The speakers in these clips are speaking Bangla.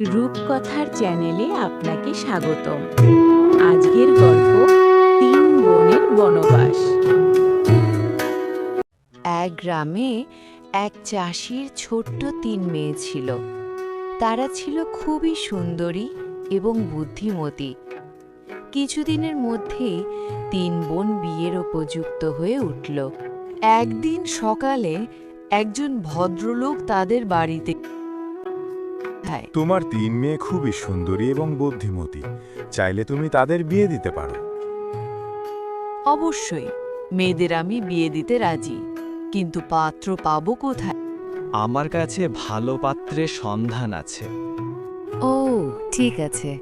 রূপকথার চ্যানেলে আপনাকে স্বাগতম। আজকের গল্প তিন বোনের বনবাস। এক গ্রামে এক চাষির ছোট্ট তিন মেয়ে ছিল। তারা ছিল খুবই সুন্দরী এবং বুদ্ধিমতী। কিছুদিনের মধ্যেই তিন বোন বিয়ের উপযুক্ত হয়ে উঠল। একদিন সকালে একজন ভদ্রলোক তাদের বাড়িতে খায়। তোমার তিন মেয়ে খুবই সুন্দরী এবং বুদ্ধিমতী। চাইলে তুমি তাদের বিয়ে দিতে পারো। অবশ্যই মেয়েদের আমি বিয়ে দিতে রাজি। কিন্তু পাত্র পাবো কোথায়? আমার কাছে ভালো পাত্রের সন্ধান আছে। ও ঠিক আছে।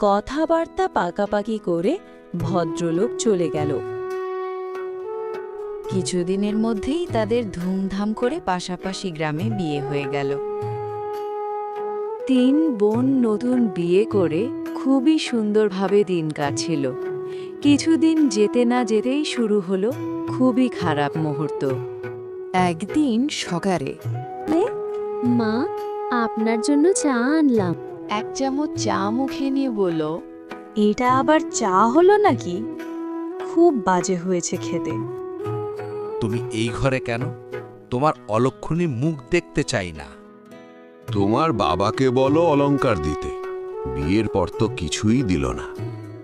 কথাবার্তা পাকাপাকি করে ভদ্রলোক চলে গেল। কিছুদিনের মধ্যেই তাদের ধুমধাম করে পাশাপাশি গ্রামে বিয়ে হয়ে গেল। তিন বোন নতুন বিয়ে করে খুবই সুন্দরভাবে দিন কাটছিল। কিছুদিন যেতে না যেতেই শুরু হলো খুবই খারাপ মুহূর্ত। একদিন সকালে। মা আপনার জন্য চা আনলাম। এক চামচ চা মুখে নিয়ে বলল এটা আবার চা হলো নাকি? খুব বাজে হয়েছে খেতে। তুমি এই ঘরে কেন? তোমার অলক্ষণী মুখ দেখতে চাই না। তোমার বাবাকে বলো অলংকার দিতে। বিয়ের পর তো কিছুই দিল না।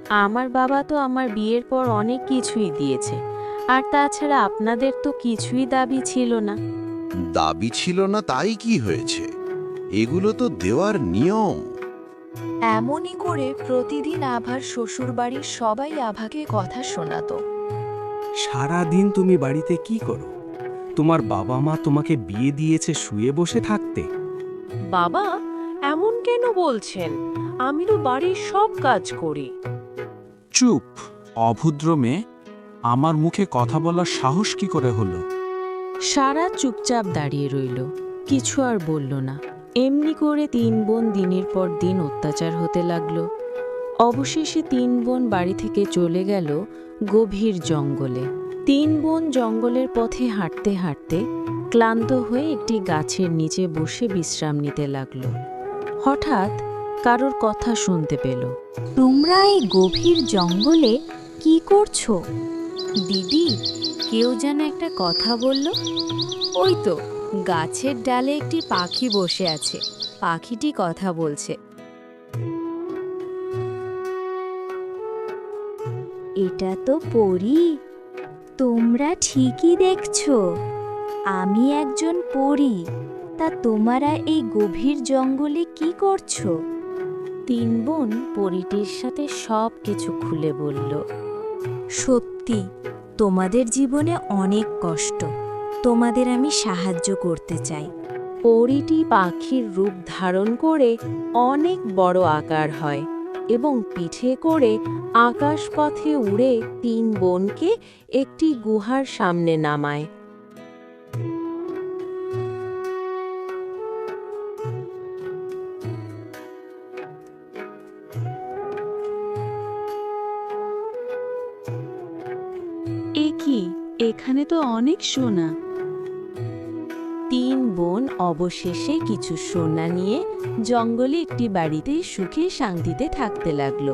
আমার বাবা তো আমার বিয়ের পর অনেক কিছুই দিয়েছে। আর তাছাড়া আপনাদের তো কিছুই দাবি ছিল না। দাবি ছিল না তাই কি হয়েছে? এগুলো তো দেওয়ার নিয়ম। এমনই করে প্রতিদিন আভার শ্বশুরবাড়ির সবাই আভাকে কথা শোনাতো। সারা দিন তুমি বাড়িতে কি করো? তোমার বাবা মা তোমাকে বিয়ে দিয়েছে শুয়ে বসে থাকতে? বাবা এমন কেন বলছেন? আমি তো বাড়ির সব কাজ করি। চুপ অভদ্র মেয়ে। আমার মুখে কথা বলার সাহস কি করে হলো? সারা চুপচাপ দাঁড়িয়ে রইল কিছু আর বলল না। এমনি করে তিন বোন দিনের পর দিন অত্যাচার হতে লাগল। অবশেষে তিন বোন বাড়ি থেকে চলে গেল গভীর জঙ্গলে। তিন বোন জঙ্গলের পথে হাঁটতে হাঁটতে ক্লান্ত হয়ে একটি গাছের নিচে বসে বিশ্রাম নিতে লাগল। হঠাৎ কারোর কথা শুনতে পেল। তোমরা এই গভীর জঙ্গলে কি করছ? দিদি কেউ যেন একটা কথা বলল। ওই তো গাছের ডালে একটি পাখি বসে আছে। পাখিটি কথা বলছে। এটা তো পরী। তোমরা ঠিকই দেখছ। আমি একজন পরী, তা তোমারা এই গভীর জঙ্গলে কি করছ? তিন বোন পরিটির সাথে সব কিছু খুলে বলল, সত্যি, তোমাদের জীবনে অনেক কষ্ট, তোমাদের আমি সাহায্য করতে চাই। পরিটি পাখির রূপ ধারণ করে অনেক বড় আকার হয় এবং পিঠে করে আকাশপথে উড়ে তিন বোনকে একটি গুহার সামনে নামায়। কি? এখানে তো অনেক সোনা। তিন বোন অবশেষে কিছু সোনা নিয়ে জঙ্গলে একটি বাড়িতে সুখে শান্তিতে থাকতে লাগল।